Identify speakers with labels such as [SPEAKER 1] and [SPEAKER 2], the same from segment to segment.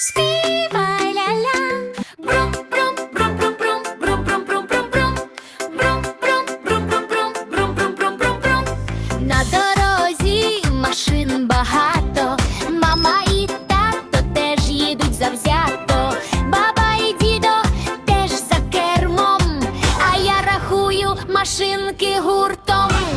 [SPEAKER 1] Співай ля-ля бром бром бром бром бром бром бром бром На дорозі машин багато, мама і тато теж їдуть завзято, баба і дідо теж за кермом, а я рахую машинки гуртом.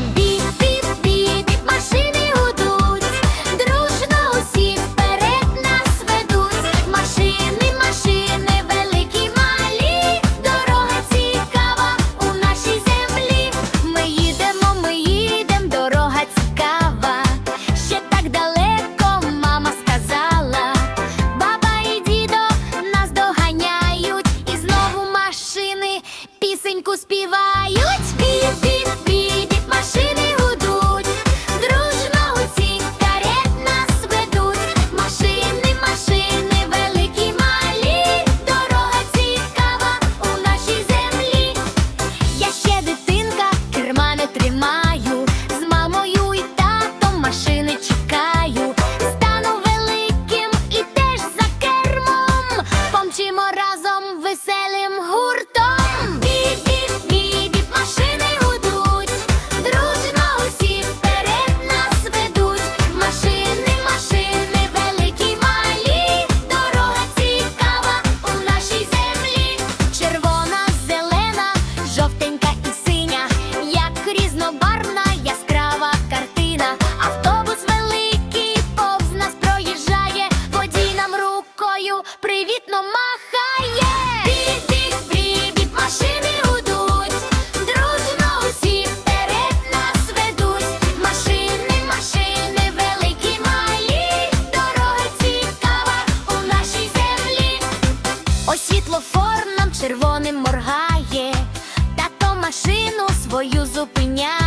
[SPEAKER 1] пісеньку співають. червоним моргає, та то машину свою зупиняє.